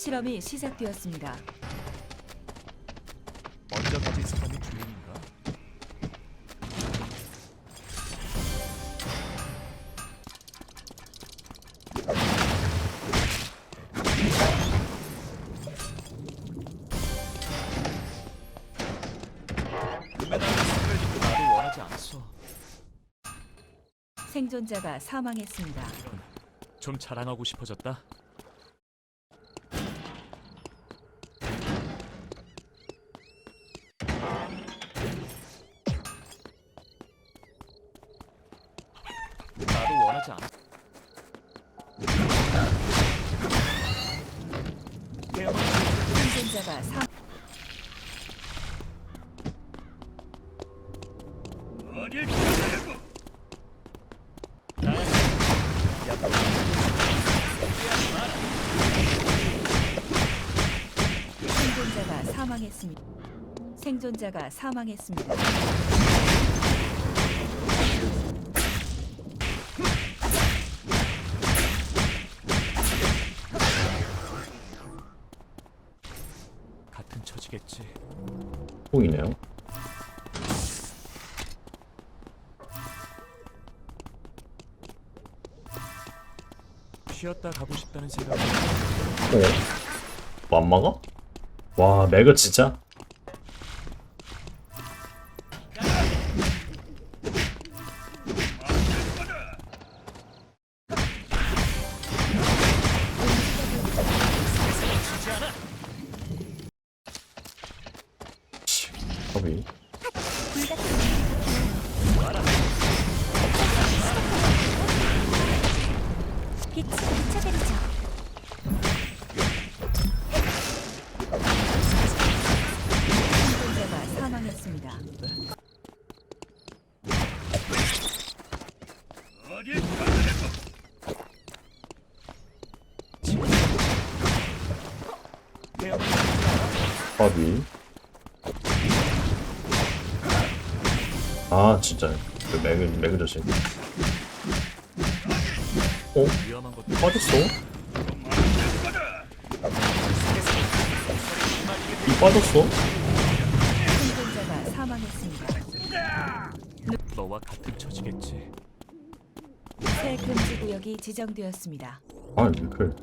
실험이 시작되었습니다. 먼저 가진 사람이 주인인가? 나도 원하지. 생존자가 사망했습니다. 좀 자랑하고 싶어졌다. 하지 않아. 생존자가 사 생존자가 사망했습니다. 생존자가 사망했습니다. 같은 처지겠지. 뽕이네요. 쉬었다 가고 싶다는 생각이 어? 뭐안 막아? 와, 매그 진짜? 허비. 아, 진짜. 그 매그, 매그 자식. 어? 빠졌어? 이 빠졌어? 생존자가 사망했습니다. 너와 같은 처지겠지. 새 금지 구역이 지정되었습니다. 아, 미클.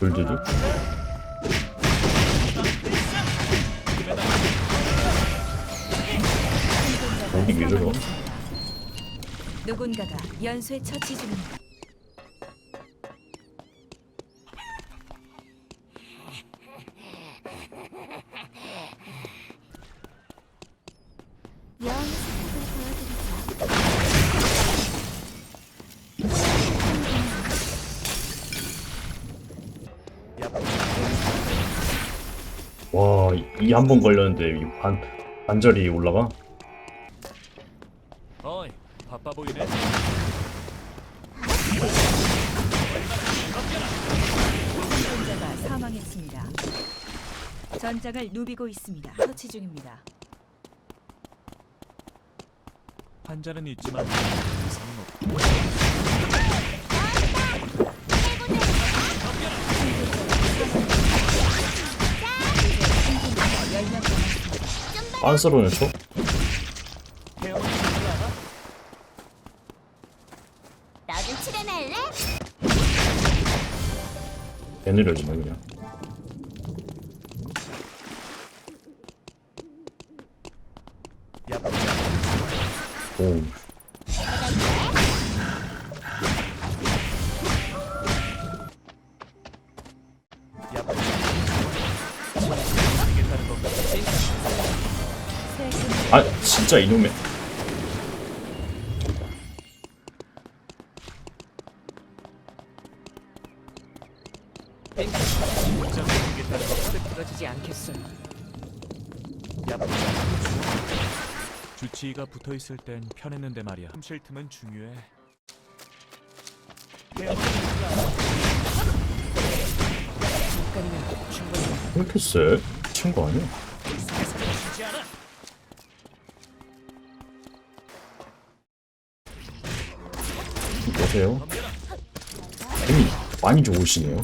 위로 가? 사망했습니다. 누군가가 연쇄 처치 중입니다. 와, 이 한 번 걸렸는데 이 반, 반절이 올라가? 어이, 바빠 보이네. 생존자가 사망했습니다. 전장을 누비고 있습니다. 처치 중입니다. 환자는 있지만 이상은 없고. 생존자가 10명 남았습니다. 빤스러는 쳐? 헤어는 죽지 않아? 너도 출연할래? 느려지네 그냥 야, 오 아 진짜 이놈의 않겠어요. 주치의가 붙어 있을 땐 편했는데 말이야. 흠쉴 틈은 중요해. 잠깐이면 충분히 거 아니야? 여 보세요? 힘이 많이 좋으시네요.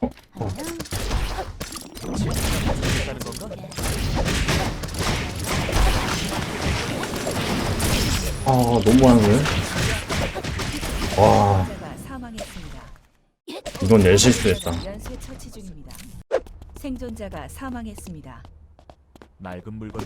어? 아, 너무 하는데? 와, 생존자가 사망했습니다. 이건 내 실수했다. 연쇄 처치 중입니다. 생존자가 사망했습니다. 낡은 물건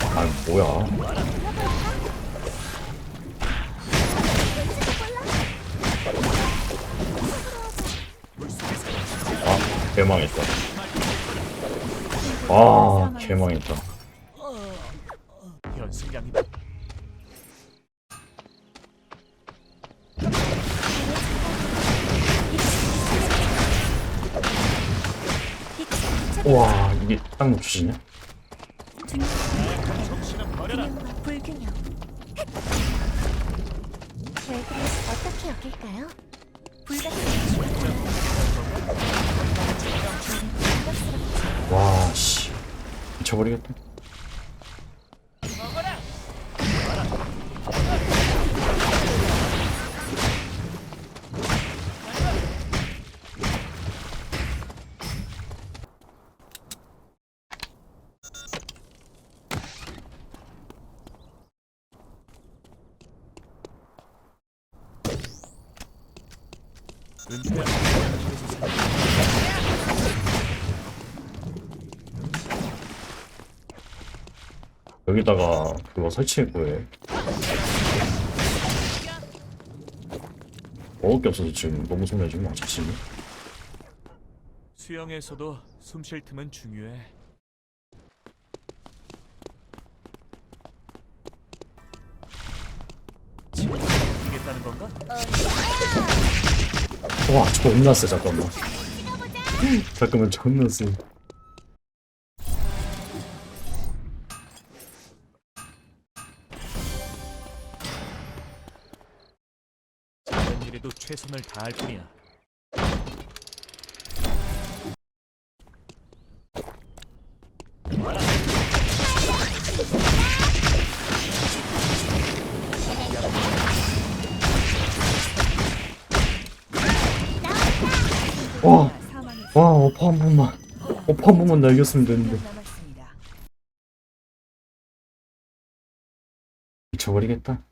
아, 뭐야. 개망했다. 아, 개망했다. 와, 이게 딱. 균형과 불균형. 결국은 어떻게 여길까요? 불가피 미쳐버리겠다. 은퇴한 여기다가 그거 설치했고요. 먹을 게 없어서 지금 너무 손해 지금 아, 자신이. 수영에서도 숨 쉴 틈은 중요해. 지금 이겠다는 건가? 와, 존나 세, 잠깐만. 잠깐만, 존나 세. 최선을 다할 뿐이야. 와. 와, 어퍼 한 번만. 어퍼 한 번만 날겼으면 되는데. 미쳐버리겠다.